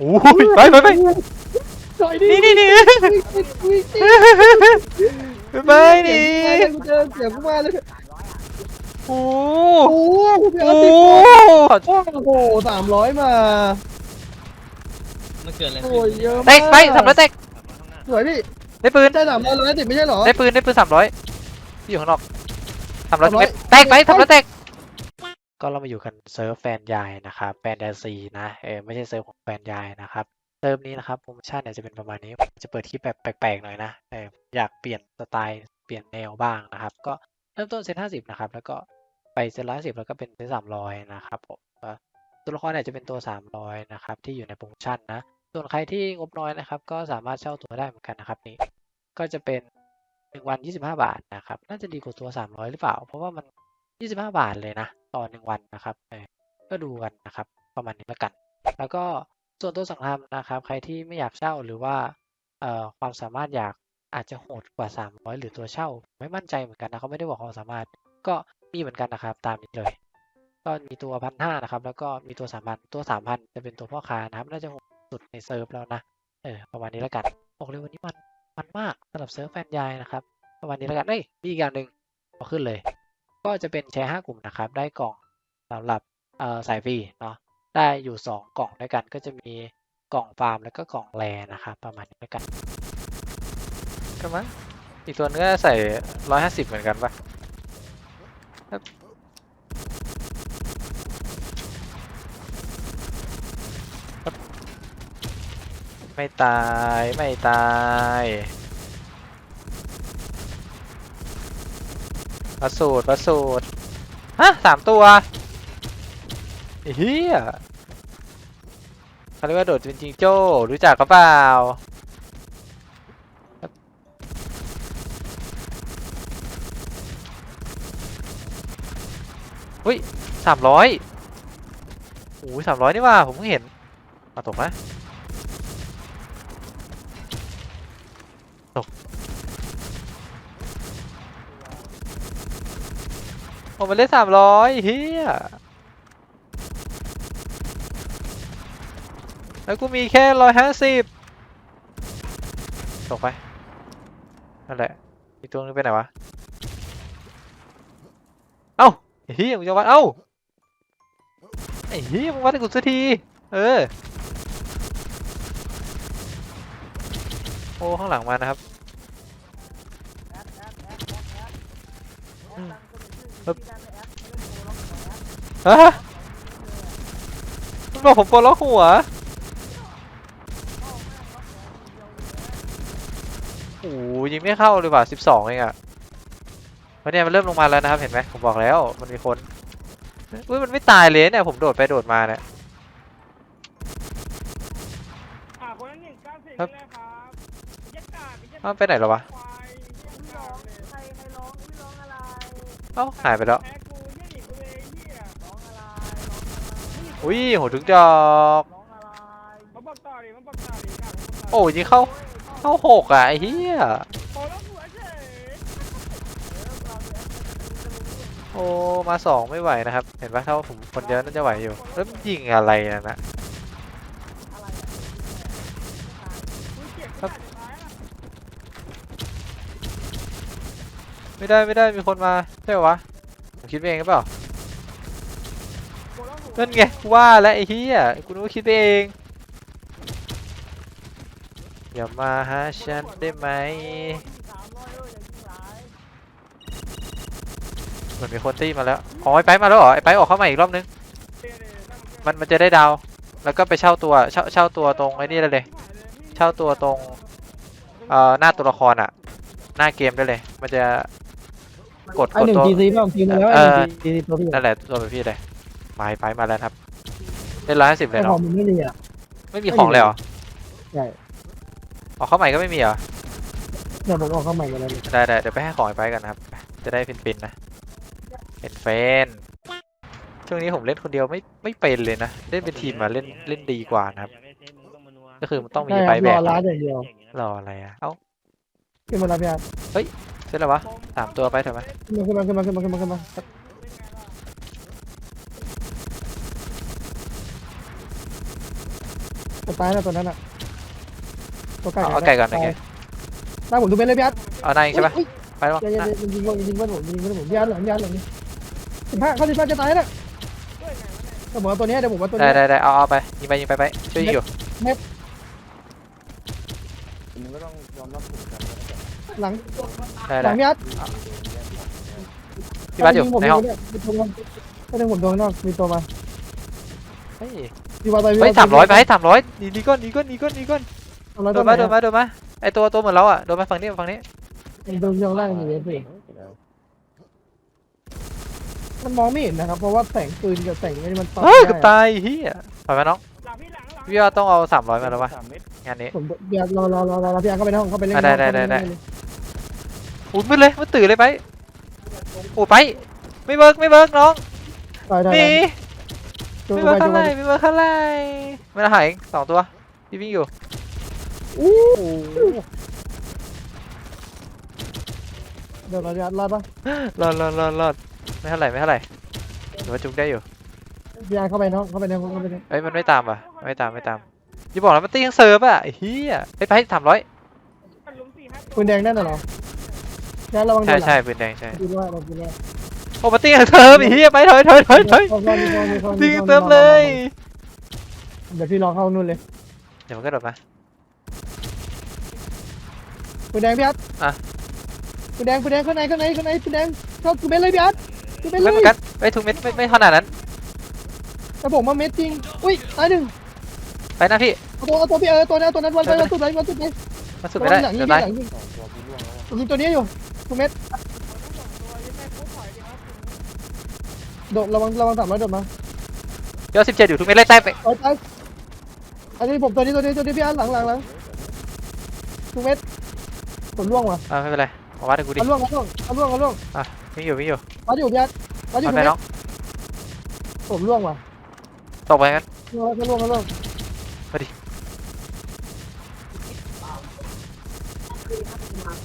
โอ้ยไปไปไปถอยดินี่นี่นี่วิ่งดิไปนี่กูเจอเสียงกูมาเลยโอ้โอ้โหพี่โอ้เอาติดโอ้โหสามร้อยมามันเกิดอะไรโอ้ยเยอะมากแตกไปสามร้อยแตกสวยพี่ได้ปืนได้สามร้อยร้อยติดไม่ใช่เหรอได้ปืนได้ปืนสามร้อยที่อยู่ข้างนอกสามร้อย300แตกไปสามร้อยแตก ก็เรามาอยู่กันเซิร์ฟแฟนยายนะครับแฟนแดนซีนะเออไม่ใช่เซิร์ฟของแฟนยายนะครับเซิร์ฟนี้นะครับโปรโมชั่นเนี่ยจะเป็นประมาณนี้จะเปิดคลิปแบบแปลกๆหน่อยนะเอออยากเปลี่ยนสไตล์เปลี่ยนแนวบ้างนะครับ ก็เริ่มต้นเซตห้าสิบนะครับแล้วก็ไปเซตร้อยสิบแล้วก็เป็นเซตสามร้อยนะครับผมตัวละครเนี่ยจะเป็นตัวสามร้อยนะครับที่อยู่ในโปรโมชั่นนะส่วนใครที่งบน้อยนะครับ ก็สามารถเช่าตัวได้เหมือนกันนะครับนี่ก็จะเป็นหนึ่งวันยี่สิบห้าบาทนะครับ น่าจะดีกว่าตัวสามร้อยหรือเปล่า เพราะว่ามัน ยี่สิบห้าบาทเลยนะต่อหนึ่งวันนะครับก็ดูกันนะครับ ประมาณนี้แล้วกัน แล้วก็ส่วนตัวสั่งทำนะครับ ใครที่ไม่อยากเช่าหรือว่าความสามารถอยากอาจจะโหดกว่า 300 หรือตัวเช่า ไม่มั่นใจเหมือนกันนะเขาไม่ได้บอกความสามารถก็มีเหมือนกันนะครับ ตามนี้เลย ก็มีตัวพันห้านะครับ แล้วก็มีตัวสามพันตัวสามพันจะเป็นตัวพ่อค้านะครับ น่าจะโหดสุดในเซิร์ฟแล้วนะเออประมาณนี้แล้วกันบอกเลยวันนี้มันมันมากสำหรับเซิร์ฟแฟนยายนะครับ ประมาณนี้แล้วกันเอ้ยมีอีกอย่างหนึ่งเอาขึ้นเลย ก็จะเป็นแชร์ห้ากลุ่มนะครับ ได้กล่องสำหรับเอ่อสายฟรีเนาะได้อยู่สองกล่องด้วยกันก็จะมีกล่องฟาร์มแล้วก็กล่องแรนะครับ ประมาณนี้แล้วกันก็มั้งอีกตัวนึงก็ใส่ร้อยห้าสิบเหมือนกันปะครับครับไม่ตาย ไม่ตาย ประสูตรประสูตรฮะสามตัวไอ้เฮียเขาเรียกว่าโดดเป็นจิงโจ้ รู้จักก็เปล่าอุ้ยสามร้อยโอ้ยสามร้อยนี่ว่า ผมเพิ่งเห็น มาตกไหม โอ้มันเล่นสามร้อยเฮียแล้วกูมีแค่ร้อยห้าสิบตกไป นั่นแหละ อีกตัวนึงไปไหนวะ เอ้าไอ้เฮียมึงจะวัด เอ้าไอ้เฮียมึงวัดให้กูสักที เออ โอ้ ข้างหลังมานะครับ ฮะมันบอกผมปวดล็อกหัวโอ้โหยิงไม่เข้าเลยว่ะสิบสองเองอะวันนี้มันเริ่มลงมาแล้วนะครับเห็นไหมผมบอกแล้วมันมีคนอุ้ยมันไม่ตายเลยเนี่ยผมโดดไปโดดมาเนี่ยอ่าคนละหนึ่งเก้าสี่ครับนี่แหละครับบรรยากาศบรรยากาศเอ้าไปไหนแล้ววะ เอ้าหายไปแล้วแพ้กูเยี่ยหนีกูเลยเยี่ยร้องอะไรร้องอะไรอุ้ยโหถึงดอกร้องอะไรมาบอกต่อดิมาบอกต่อดิครับโอ้ยิงเข้า เข้าหกอะไอ้เหี้ยโอ้แล้วหัวเฉยโอ้มาสองไม่ไหวนะครับ เห็นปะถ้าว่าผมคนเดียวน่าจะไหวอยู่แล้วมันยิงอะไรนะนะกูเจ็บขนาดไหนอะไม่ได้ไม่ได้มีคนมา ใช่ปะวะผมคิดไปเองหรือเปล่าโอ้แล้วหัวนั่นไงกูว่าแล้วไอ้เหี้ยกูนึกว่าคิดไปเองอย่ามาหาฉันได้ไหมสามร้อยเลยอย่ายิงหลายเหมือนมีคนตีมาแล้วอ๋อไอ้ไปมาแล้วเหรอไอ้ไปออกเข้ามาอีกรอบนึงเดี๋ยวเดี๋ยวตั้งเพื่อมันมันจะได้ดาวแล้วก็ไปเช่าตัวเช่าเช่าตัวตรงไอ้นี่ได้เลยเช่าตัวตรงเอ่อหน้าตัวละครอะ หน้าเกมได้เลย มันจะ กดไอ้กดหนึ่งตัวจีซีป่ะทีนึงแล้วเอไอ้หอนึ่งจีซีตัวพี่นั่นแหละตัวเป็นพี่เลยไปไปมาแล้วครับเล่นร้อยห้าสิบเลไอ้ยของเนาะมันไม่ดีอะ ไม่มีของเลยเหรอใช่ ออกเข้าใหม่ก็ไม่มีเหรอเดี๋ยวผมเอาเข้าใหม่กันเลยได้ได้เดี๋ยวไปให้ของไอ้ไปกันนะครับ จะได้ฟินฟินๆนะเป็นเฟนช่วงนี้ผมเล่นคนเดียวไม่ไม่เป็นเลยนะเล่นเป็นทีมมาเล่นเล่นดีกว่านะครับ ก็คือมันต้องมีใช่คไปรับแบรกอร้านอย่างเดียวรออะไรอะเอ้าขึ้นมาแล้วพี่อาร์ตเสร็จแล้ววะสามตัวไปเถอะไหมขึ้นมาขึ้นมาขึ้นมาขึ้นมาขึ้นมาขึ้นมาเตัวตายนะตัวนั้นอะตัวไก่เอาเอาไก่ก่อนโอเคตายผมดูเป็นเลยพี่อาร์ตเอานายใช่ปะอุ๊ยไปแล้วอย่าอย่าอย่ายิงยิงยิงเพื่อนผมยิงเพื่อนผมพี่อาร์ตหลังพี่อาร์ตหลังสิบห้าเขาสิบห้าจะตายนะแต่ผมเอาตัวนี้เดี๋ยวผมเอาตัวได้นี้ได้ได้เอาเอาไปยิงไปยิงไปไปช่วยยิงอยู่มึงก็ต้องยอมรับผลกัน หลังได้หลัได้งพี่อาร์ตพี่บัสอยู่ผมในห้องมีตัวมาไม่ได้ผมโดนนอกมีตัวมาเฮ้ยพี่บัสไปเฮ้ยสามร้อยไปให้สามร้อยหนีหนีก้อนหนีก้อนหนีก้อนหนีก้อนสามร้อยโดตัวนไหมาโดนมาโดนมาไอตัวตัวเหมือนเราอะโดนมาฝั่งนี้ฝั่งนี้โดนยองล่างอยู่เลยพี่มันมองไม่เห็นนะครับเพราะว่าแสงปืนกับแสงนี่มันปรับเฮ้ยไม่เกือบได้ตายเฮียปล่อยมาน้องหลังพี่หลังหลังพี่ว่าต้องเอาสามร้อยมาแล้ววะสามเม็ดงานนี้ ผมเดี๋ยวรอรอรอรอรอพี่อาร์ตเข้าไปในห้องเข้าไปเล่นอะได้ได้ได้ได้ อุ้ยมืดเลยมันตื่นเลยไปโอ้ไป ไม่เบิร์กไม่เบิร์กน้องได้ได้หนีตัวไม่ไปเบิร์กตัข้าวงไปในไม่เบิร์กข้างในไม่ละหายอีกสองตัวพี่วิ่งอยู่อู้เดี๋ยวเราจะรอดปะรอดรอดรอดรอดไม่เท่าไหร่ไม่เท่าไหร่หรือว่าจุกได้อยู่พี่อาร์ตเข้าไปในห้องเข้าไปในห้องเข้าไปในห้องเอ้ยมันไม่ตามว่ะไม่ตามไม่ตามอย่าบอกนะมันตีทั้งเซิร์ฟอะไอ้เฮียไปไปสามร้อยมันลุมสี่ห้าปืนแดงนั่นน่ะเหรอ พี่อาร์ตระวังโดใช่นหลังใช่ปืนแดงใช่ปืนว่าปืนว่าโอ้มันตีทั้งเซิร์ฟไอ้เฮียไปถอยถอยถอยถอยเข้าเข้าเข้าเข้าตีเข้าทั้งเซิร์ฟเลยเดี๋ยวพี่รอเข้านู่นเลยเดี๋ยวมันก็โดดมา ปืนแดงพี่อาร์ตอะ ปืนแดงปืนแดงข้างในข้างในข้างในปืนแดงเข้าปืนเม็ดเลยพี่อาร์ตปืนเม็ดเลไม่เหมืยอนกันไปทุกเม็ดไม่ไม่ขนาดนั้น แต่ผมมาเม็ดจริงอุ้ยตายหนึ่งไปนะพี่เอาตัวเอาตัวพี่เออตัวนั้นตัวนั้นวันไปวันสุดไปวันสุดไปมาสุดไม่ได้หลังเดี๋นี่ยวพี่ตายหลังนี่สองตัวกูร่วงแล้วผมยิงตัวนี้อยู่ ตัวเม็ดตัวยังไม่ปุ๊บถอยดิครับโดดระวังระวังสามร้อยโดดมาเดี๋ยวสิบเจ็ดอยู่ทุกเม็ดไล่ใต้ไปไปไปอันนี้ผมตัวนี้ตัวนี้ตัวนี้พี่อาร์ตหลังหลังหลังตัวเม็ดผมล่วงว่ะอ่าไม่เป็นไรมาวัดให้กูดิเอาล่วงเอาล่วงเอาล่วงเอาล่วงวิ่งอยู่วิ่งอยู่วัดอยู่พี่อาร์ตวัดอยู่มาตรงไปนี้น้องผมล่วงว่ะตกไปงั้นล่วงแล้วล่วงแล้วล่วง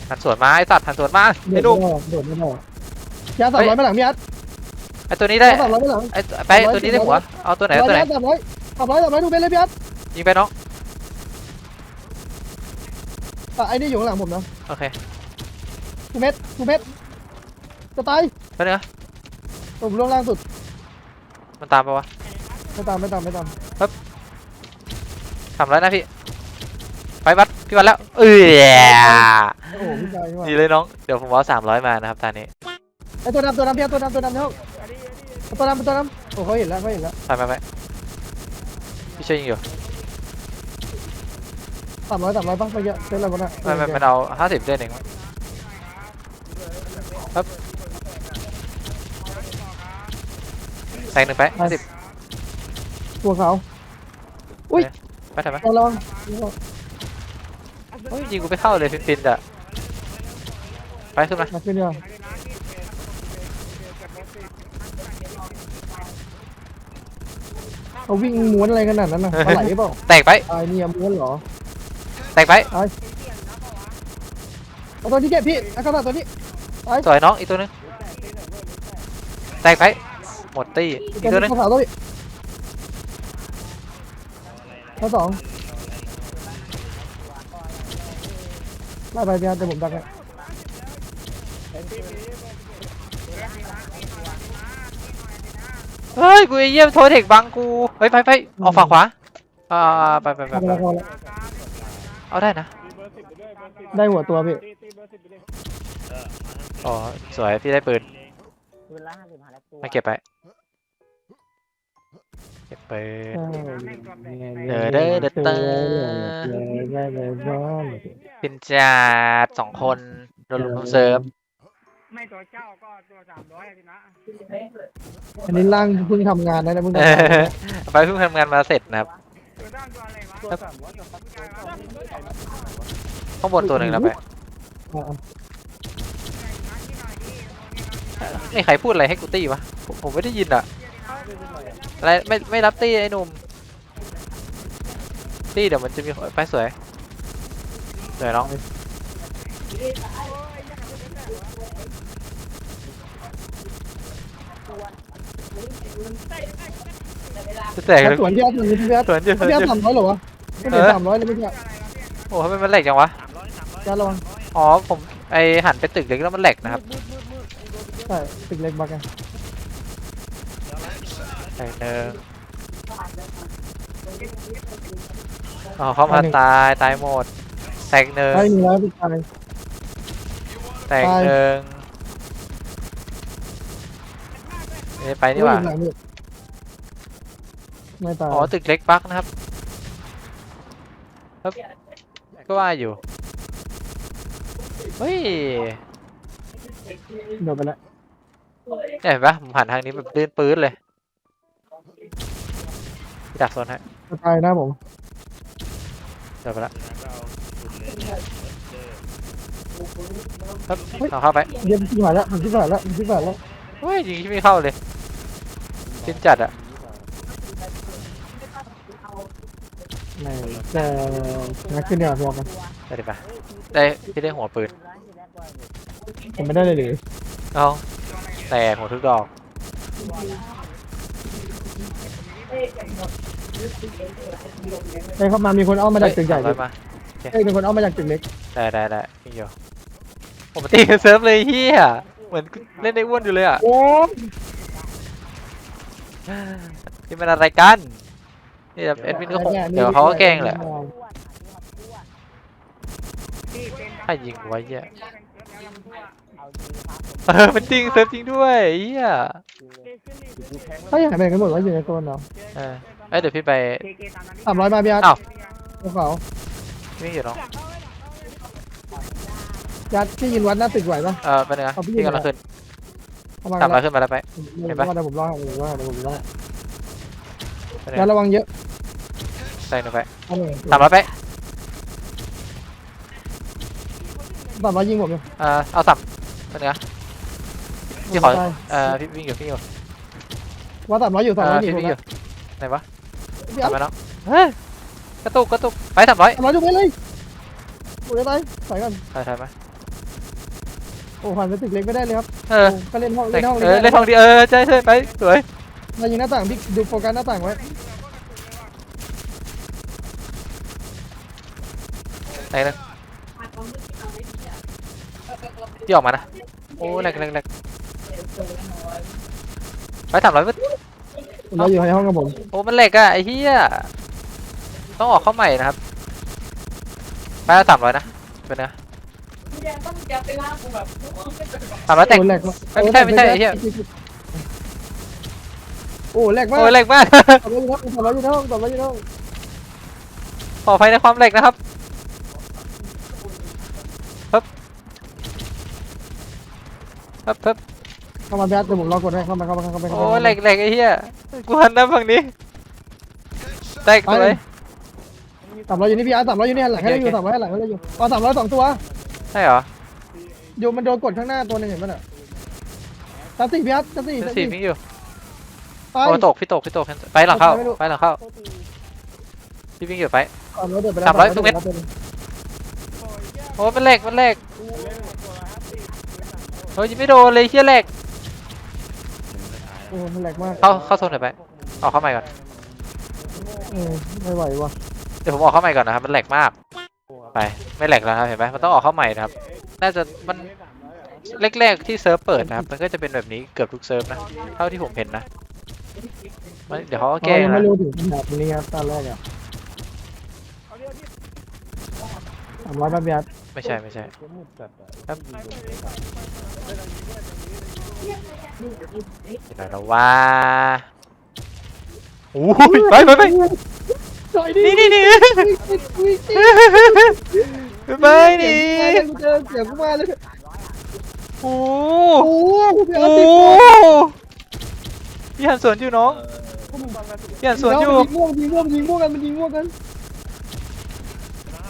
หันสวนมาไอ้สัตว์หันสวนมาโดไอ้ดลูกไม่ได้โดดไม่ได้พี่อาร์ตสามร้อยมาหลังพี่อาร์ตไอ้ตัวนี้ได้สามร้อยมาหลังไอ้ไปตัวนี้ได้หัวเอาตัวไหนเอาตัวไหนสามร้อยสามร้อยสามร้อยดูเป็นเลยพี่อาร์ตยิงไปน้องอะไอ้นี่อยู่ข้างหลังผมนะโอเคทูเม็ดทูเม็ดจะตายไปเนื้อะผมล่วงล่างสุด มันตามไปวะไม่ตามไม่ตามไม่ตามสามร้อยนะพี่ไปวัดพี่วัดแล้วเออ โอ้โหพี่ชายนี่ว่ะดีเลยน้อง เดี๋ยวผมเอาสามร้อยมานะครับตอนนี้ไอ้ตัวดำตัวดำพี่อาร์ตตัวดำตัวดำในห้องอันนี้อันนี้เอาตัวดำตัวดำโอ้เขาเห็นแล้วเขาเห็นแล้วไปไปไปพี่ช่วยยิงอยู่สามร้อยสามร้อยป่ะเมื่อกี้เซ็นอะไรบ้างนะไม่ไม่มันเอาห้าสิบเดือนเองครับแซงหนึ่งไปห้าสิบตัวเขาไปทำไมลองลองโอ้ยยิงกูไปเข้าเลยฟินๆอะ ไปขึ้นมามาขึ้นเรือเขาวิ่งม้วนอะไรขนาดนั้นน่ะปลาไหลเปล่าแตกไปตายเนี่ยม้วนเหรอแตกไปเอาตัวที่เก็บพี่เอาเข้ามาตัวนี้สวยน้องอีกตัวหนึงแตกไปหมดตี้อีกตัวหนึงเข้าสาวตัวนี้เข้าสองไล่ไปพี่อาร์ตเดี๋ยวผมดักให้ เฮ้ยกูไอ้เยี่ยมโทรเทคบังกูเฮ้ยไปไปออกฝั่งขวาอ่าไปไปไปเข้าไปไปแล้วเข้าแล้วเอาได้นะตีเบอร์สิบไปด้วยเบอร์สิบได้หัวตัวพี่ตีตีเบอร์สิบไปด้วยอ๋อสวยพี่ได้ปืนปืนละห้าสิบห้าแล้วตัวมาเก็บไปเก็บปืนเอเด้อเด้อเด้อเด้อเป็นจัดสองคนโดนลุมเซิร์ฟ ไม่ตัวเจ้าก็ตัวสามร้อยสินะอันนี้ร่างเพิ่งทำงานนะเนี่ยเพิ่งเอทำงานอไปเพิ่งทำงานมาเสร็จนะครับ ตัวด้านตัวอะไรวะครับข้างบนตัวหนึ่งแล้วไปอ่าไม่ใครพูดอะไรให้กูตี้วะผมผมไม่ได้ยินอะอะไรไม่ไม่รับตี้ไอ้หนุ่มตี้เดี๋ยวมันจะมีไปสวยสวยน้องจะ แตกอ่าแล้วสวนพี่อาร์ตสวนพี่อาร์ตสวนอยู่สวนพี่ออาร์ตยู่สามร้อยเหรอวะไม่ถึงสามร้อยเลยไม่ใช่โอ้ทำไมมันแหลกจังวะยัดระวังอ๋อผมไอหันไปตึกเล็กแล้วมันแหลกนะครับใช่ตึกเล็กบักกันแตกหนึ่งอ๋อเข้ามาตายตายหมดแตกหนึ่งไอ้หนึ่งร้อยพี่ชายแตกหนึ่ง นี่ไปนี่หว่า โอ้ยหลังนี่ไม่ตายอ๋อตึกเล็กบักนะครับครับก็ว่าอยู่ เฮ้ยเดี๋ยวไปแล้วเนี่ยเห็นปะผมผ่านทางนี้แบบลื่นปื๊ดเลยพี่ดักโซนให้จะตายนะผมเดี๋ยวไปละครับเอาเข้าไป เยี่ยมที่หายแล้วผมที่หายแล้วผมที่หายแล้ว เฮ้ยยิงที่ไม่เข้าเลย จินจัดอะไม่แต่นักขึ้นเนี่ยพอกันได้ดิปะได้พี่ได้หัวปืนผมไม่ได้เลยเลยเอาแตกหัวทุกดอกไอ้เข้ามามีคนอ้อมมาจากตึกใหญ่เลเลยยมาเอ้ยมีคนอ้อมมาจากตึกเล็กได้ได้ได้พี่โยผมมาตีกันเซิร์ฟเลยเฮียเหมือนเล่นในอ้วนอยู่เลยอะโอ้ นี่มันอะไรกัน นี่แบบเอ็ดวินก็คงเดี๋ยวเขาก็แกล้งแหละที่เป็นใครยิงไว้เหี้ยเอาดีครับผมเออมันจริงเซิร์ฟจริงด้วยเฮียกูแทงถ้าอยากไปกันหมดว่าอยู่ในโซนเหรอเออเอ้ยเดี๋ยวพี่ไปเคเคตามนั้นสามร้อยมาพี่อาร์ตอ้าวกระเป๋าพี่อยู่เนาะยัดที่ยินวัดหน้าตึกไหวปะเออไปเลยนะเอาพี่พี่ยิงกำลังเหรอขึ้น เข้ามาสามร้แล้อยวขึ้นมาแล้วไป เห็เห็นนปะปะ เดี๋ยวผมรอดเดี๋ยวผมรอดเดี๋ยวผมรอดไปเลยยัดระวังเยอะใส่หนึ่งไปเอาเลยสามร้อยไปสามร้อยยิงผมเลยเออเอาสับไปเลยนะพี่ขอเออพี่วิ่งอยู่พี่อยู่ว่าสามร้อยอยู่เอสามร้ออยยิพี่งผมวิ่งอยู่นะไหนวะพี่อาร์ทำตไมน้องเฮ้ยกระตุกกระตุกไปสามร้อยสามร้อยอยู่ไปเลยโอ้ยตายใส่กันถ่ายถ่ายไหมโอ้ผ่านไปตึกเล็กไม่ได้เลยครับเออโอ้ก็เล่นห้องแต่เล่นห้องเออเล่นทองดีเออใช่ใช่ไปสวยมายิงหน้าต่างพี่ดูโฟกัสหน้าต่างไว้ไหนนะพี่ออกมานะโอ้แหลกแหลกแหลกไปสามร้อย เราอยู่ในห้องกับผมโอ้มันแหลกอะไอ้เหี้ยต้องออกเข้าใหม่นะครับไปสามร้อยนะเป็นไง สามร้อยแตก โอ้แหลกมากไม่ใช่ไม่ใช่ไอ้เหี้ย โอ้แหลกมากโอ้แหลกมากสามร้อยอยู่ในห้องสามร้อยอยู่ในห้องสามร้อยอยู่ในห้องขออภัยในความแหลกนะครับฮึบฮึบฮึบเข้ามาแบทเดี๋ยวผมรอกดให้เข้ามาเข้ามาเข้ามาเข้าโอ้มาแหลกแหลกไอ้เหี้ยกูหันหน้าฝั่งนี้ แตกตัวเลย สามร้อยอยู่นี่พี่อาร์ตสามร้อยอยู่นี่หันหลังให้เราอยู่สามร้อยหันหลังให้เราอยู่อ๋อสามร้อยสองตัวใช่เหรออยู่มันโดนกดข้างหน้าตัวหนึงเห็นป่ะน่ะชั้นสี่พี่อาร์ตชั้นสี่เป็นชั้นสี่สี่มิงอยู่ไป โอ้ตกพี่ตกพี่ตกไปหลังเข้าไม่รู้ไปหลังเข้าพี่วิ่งอยู่ไป สามร้อยเดินไปแล้วสามร้อยทุกเม็ดสาอยโอ้มันแหลกมันแหลกโอ้ยยิงไม่โดนเลยเฮียแหลกโอ้มันแหลกมากเข้าเข้าโซนหน่อยไปออกเข้าใหม่ก่อนเออไม่ไหวว่ะเดี๋ยวผมออกเข้าใหม่ก่อนนะครับมันแหลกมาก ไปไม่แหลกแล้วครับเห็นไหมมันต้องออกเข้าใหม่นะครับ น่าจะมันแรกๆที่เซิร์ฟเปิดนะครับมันก็จะเป็นแบบนี้เกือบทุกเซิร์ฟนะเท่าที่ผมเห็นนะมันเดี๋ยวเขาก็แก้เรายังนะไม่รู้ถึงขนาดนี้ครับตอนแรกอะสามร้อยพี่อาร์ตไม่ใช่ไม่ใช่กูมืดจัดอะครับยิงโดนไม่ตายเดี๋ยวเราว่าโอ้ยไปไปไป ต่อยดินี่นี่นี่อุ๊ยไปนี่กูเจอเสียงกูมาเลยโอ้โอ้โหพี่โอ้อาร์ตติดโอ้พี่หันสวนอยู่น้องพี่หันสวนอยู่ยิงม่วงยิงม่วงยิงม่วงกันมันยิงม่วงกัน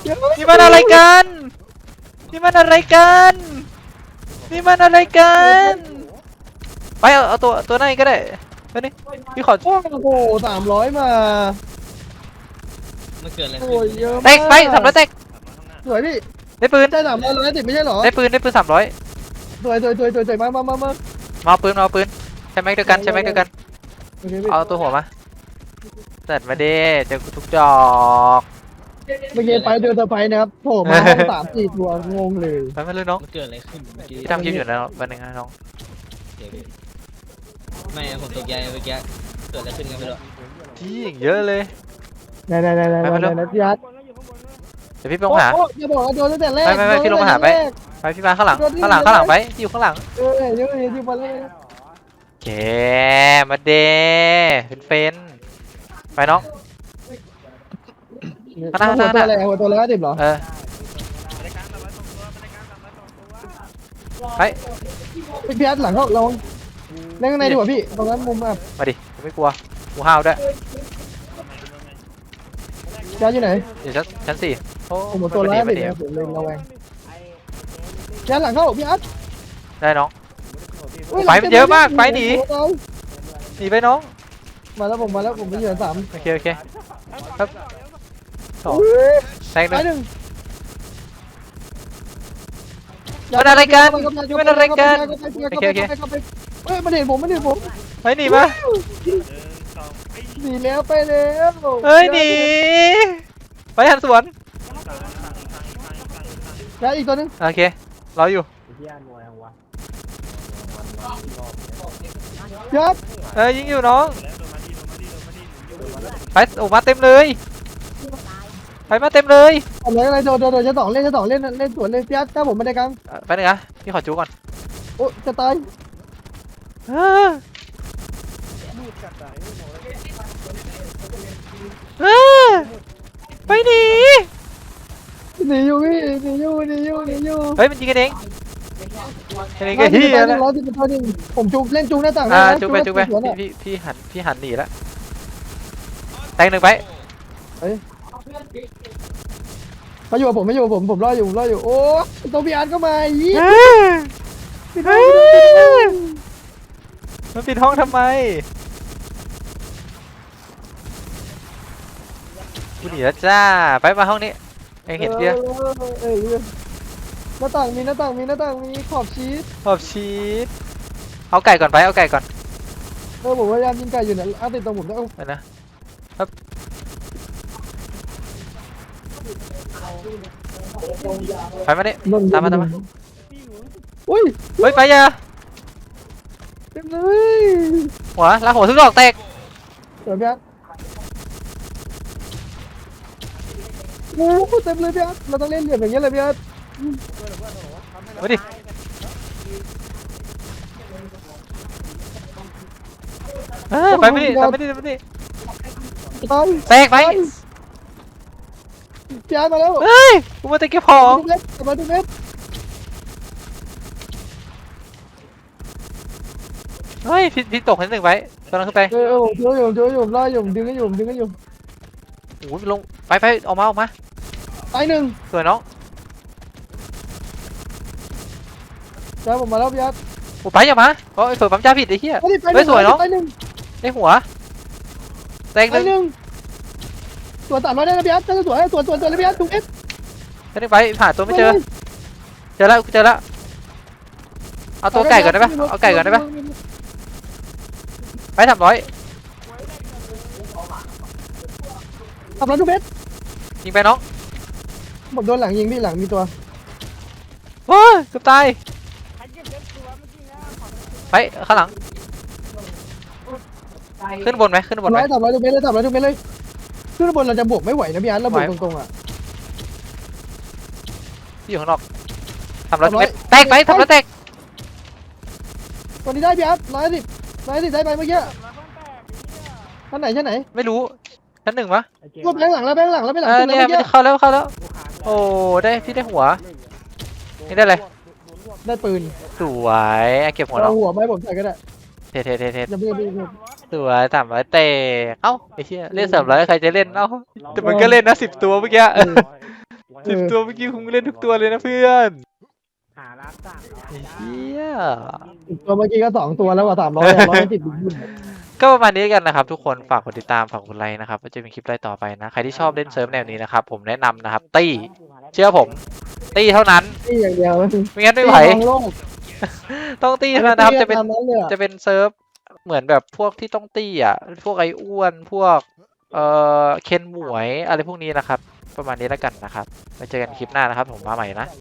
เดี๋ยวนี่มันอะไรกัน นี่มันอะไรกัน นี่มันอะไรกัน ไปเอาเอาตัวตัวไหนก็ได้ไปนี่พี่ขอ โอ้โหสามร้อยมา มันเกิดอะไรโอ้ขึ้นยเยอะแตมากไปสามร้อยแตกสวยพี่ได้ปืนใช่สามร้อยร้อยติดไม่ใช่เหรอได้ปืนได้ปืนสามร้อยสวยสวยสวยสวยสวยมามามามามาเอาปืนมาเอาปืนใช้แม็กเดียวกันใช้แม็กเดียวกัน โอเคพี่เอาตัวหัวมาเสร็จมาดิเจอกูทุกดอกเมื่อกี้ไปเดินตะไปนะครับโผล่มาห้องสามสี่ตัวงงเลยไปมาเลยน้องมันเกิดอะไรขึ้นเมื่อกี้พี่ทำคลิปอยู่นะวันหนึงนะน้องเดี๋ยวดิไม่อะผมตกใจเมื่อกี้เกิดอะไรขึ้นกันไม่รู้ที่เยอะเลย ไหนไหนไหนไหนไปไหไปนไหนพี่อาร์ตเดี๋ยวพี่ไปลงหา โอ้โอ้อย่าบอกว่าโดนตั้งแต่แรกไม่ไม่ไม่พี่ลงมาหาไปโดนตั้งแต่แรกไปพี่มาข้างหลังข้างหลังข้างหลังไปพี่อยู่ข้างหลังเออเดี๋ยวเดี๋ยวมาเลยโอเคมาเดเป็นเฟนไปน้องข้างหน้าหัวข้างหตัวน้าอะไรหัวตัวอะไรห้าสิบเหรอเออไปพี่อาร์ตหลังเขาลองเล่นข้างในดีกว่าพี่ตรงนั้นมุมอะมาดิไม่กลัวกูห้าวด้วย พี่อาร์ตอยู่ไหนอยู่ชั้นชั้นสี่โอ้ผมหัวตัวไม่ร้ายดีสิไม่ดีผมเลยระแวงพี่อาร์ตหลังเข้าพี่อาร์ตได้น้องฮ้ไฟมันเยอะมากไฟหนีโอ้โหนีไปน้อง มาแล้วผมมาแล้วผมไปอยู่อันสามโอเคโอเคครับสองอุ้ยแตงหไปนึ่งหนึ่งมันอะไรกันเข้าไปมันอะไรกันเข้าไปเข้าไปโอเคโอเคเข้าไปเฮ้ยมันเห็นผมมันเห็นผมไปหนีมา หนีแล้วไปแล้วเฮ้ยหนีไปหันสวนแล้วอีกตัวหนึงโอเครออยู่เฮียหน่วยของวะยับเอ้ยยิงอยู่น้องไปโอ้มาเต็มเลยไปมาเต็มเลยอะไรอะไรโดนโดนโดนจะสองเล่นจะสองเล่นเล่นสวนเลยพี่อาร์ตถ้าผมไม่ได้กลางเอ่อไปหนึ่งนะพี่ขอจูก่อนโอ้จะตาย เออเออไปหนีหนีอยู่พี่หนีอยู่หนีอยู่หนีอยู่เฮ้ยมันยิงกันเองกันเองก็ร้อยเฮีสิบยตัวหนึแล้วงร้อยสิบตัวหนึงผมจุกเล่นจุกหน้าต่างอ่าได้นะจุกไปจุกไปสวนอะพี่พี่พี่หันพี่หันหนีแล้วแตงหนึ่งไปเขาอยู่กับผมไม่อยู่กับผมผมรออยู่ผมรออยู่โอ้ตัวพี่อาร์ตก็มาอีเออพี่เอน้องอมันปิดห้องทำไม กูหนีแล้วจ้า ไปมาห้องนี้เองเห็นเดียวเออเออเออหน้าต่างมีหน้าต่างมีหน้าต่างมีขอบชีสขอบชีสเอาไก่ก่อนไปเอาไก่ก่อนเออผมพยายามยิงไก่อยู่เนี่ยอาร์ตติดตรงผมแล้วไปนะครับไปมาดิตามมาตามมาอุ้ยเฮ้ยไปอยาเต็มเลยหัวลากหัวทุกดอกแตกเดี๋ยวพี่อาร์ต โอ้โหเต็มเลยพี่อาร์ตเราต้องเล่นเหลี่ยมอย่างเงี้ยเลยพี่อาร์ตมาดิเออไปไม่ดิทำไม่ดิทำไม่ดิตายแตกไปพี่อาร์ตมาแล้วเฮ้ยกูมาตะเก็บของดูเม็ดมาดูเม็ดเฮ้ยพี่พี่ตกนิดหนึ่งไปกำลังขึ้นไปเออเออผมเจออยู่ผมเจออยู่ผมรออยู่ผมดึงให้อยู่ผมดึงให้อยู่ โอ้ยลงไปไปออกมาออกมาตายหนึ่งสวยน้องแล้วผมมาแล้วพี่อาร์ตโอ้ไปอย่ามาเพราะไอ้เฟิร์ปั๊มจ้าผิดไอ้เหี้ยไปดิไปเฮ้ยสวยเนอะ ตายหนึ่งไอ้หัวแตกหตายนึ่งหนึ่งตัวสามร้อยได้นะพี่อาร์ตเจอสวยตัวตัวตัวเลยพี่อาร์ตถูกเอสแตกหนึ่งไปหาตัวไม่เจอเจอแล้วเจอแล้วเอาตัวไก่ก่อนได้ปะเอาไก่ก่อนได้ปะไปสามร้อย ทำร้านทุกเม็ดยิงไปน้องผมโดนหลังยิงพี่หลังมีตัวโอ้ยเกือบตายไปข้างหลัง ขึ้นบนไหมขึ้นบนไหมร้อยสามร้อยทุกเม็ดเลยสามร้อยทุกเม็ดเลย ขึ้นบนเราจะบวกไม่ไหวนะพี่อาร์ตเราบวกไหวตรงๆอะที่อยู่ข้างนอกทำร้อยทำร้อยแตกไปทำร้อยแตกตัวนี้ได้พี่อาร์ตร้อยสิบร้อยสิบได้ไปเมื่อกี้ชั้นไหนชั้นไหน ไม่รู้ ชั้นหนึ่งปะไอ้เกมตัวแบงค์หลังแล้วแบงค์หลังแล้วไปหลังเออตัวเนี่แล้วยเมื่อกี้เข้าแล้วเข้าแล้ว โอ้ได้พี่ได้หัว นี่ได้เลยได้ปืนสวยอะเก็บหัวน้เอาองหัวไม้ผมใส่ก็ได้เทเทเทเทอย่าเพิ่งอย่าเพิ่งอย่าเพิ่งสวยสามร้อยเตะเอ้าไอ้เหี้ยเล่นสามร้อยใครจะเล่นเอ้าแต่มันก็เล่นนะสิบตัวเมื่อกี้เออสิบตัวเมื่อกี้คุณเล่นทุกตัวเลยนะเพื่อนหาร้านสั่งไอ้เหี้ยตัวเมื่อกี้ก็สองตัวแล้วกว่าสามร้อยร้อยสิบบิ๊ก ก็ประมาณนี้กันนะครับ ทุกคนฝากกดติดตามฝากกดไลค์นะครับว่าจะมีคลิปอะไรต่อไปนะ ใครที่ชอบเล่นเซิร์ฟแนวนี้นะครับ ผมแนะนำนะครับ ตี้ เชื่อผม ตี้เท่านั้น นี่อย่างเดียวไม่งั้นไม่ไหวมองโลกต้องตี้เท่านั้นนะครับจะเป็นตามนั้นเลยอะจะเป็นเซิร์ฟเหมือนแบบพวกที่ต้องตี้อะ พวกไอ้อ้วนพวกเอ่อเคนหมวยอะไรพวกนี้นะครับ ประมาณนี้แล้วกันนะครับไว้เจอกันคลิปหน้านะครับ ผมมาใหม่นะ